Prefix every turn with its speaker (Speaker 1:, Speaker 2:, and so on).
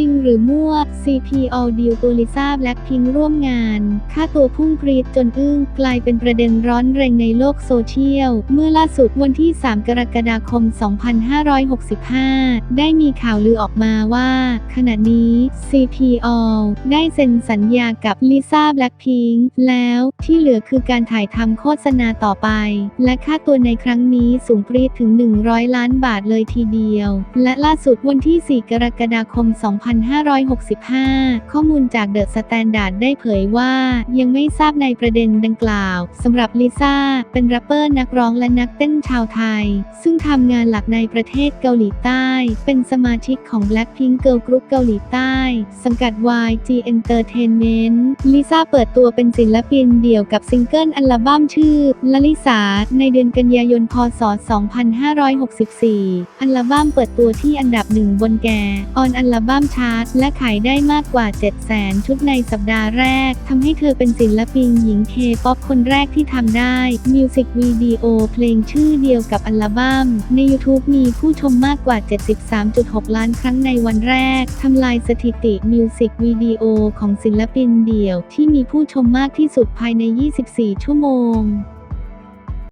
Speaker 1: จริงหรือมั่ว CP All Deal ตัวลิซ่าแบล็คพิงร่วมงาน ค่าตัวพุ่งปรีดจนอึ้งกลายเป็นประเด็นร้อนแรงในโลกโซเชียล เมื่อล่าสุดวันที่ 3 กรกฎาคม 2565 ได้มีข่าวลือออกมาว่า ขณะนี้ CP All ได้เซ็นสัญญากับลิซ่าแบล็คพิงแล้วที่เหลือคือการถ่ายทำโฆษณาต่อไป และค่าตัวในครั้งนี้สูงปรีดถึง 100 ล้านบาทเลยทีเดียว และล่าสุดวันที่ 4 กรกฎาคม 2 2565 ข้อมูลจากเดอะสแตนดาร์ดได้เผยว่า ยังไม่ทราบในประเด็นดังกล่าวสำหรับลิซ่า เป็นแรปเปอร์นักร้องและนักเต้นชาวไทย ซึ่งทำงานหลักในประเทศเกาหลีใต้ เป็นสมาชิกของ Blackpink Girl Group เกาหลีใต้ สังกัด YG Entertainment ลิซ่าเปิดตัวเป็นศิลปินเดี่ยวกับซิงเกิลอัลบั้มชื่อลลิสาในเดือนกันยายน พศ 2564 อัลบั้มเปิดตัวที่อันดับหนึ่งบนแกออนอัลบั้มชาร์ตและขายได้มากกว่า 700,000 ชุดในสัปดาห์แรกทำให้เธอเป็นศิลปินหญิงเคป๊อปคนแรกที่ทำได้ มิวสิกวิดีโอเพลงชื่อเดียวกับอัลบั้มใน YouTube มีผู้ชมมากกว่า 7 73.6 ล้านครั้งในวันแรก ทำลายสถิติมิวสิกวิดีโอของศิลปินเดี่ยวที่มีผู้ชมมากที่สุดภายใน 24 ชั่วโมง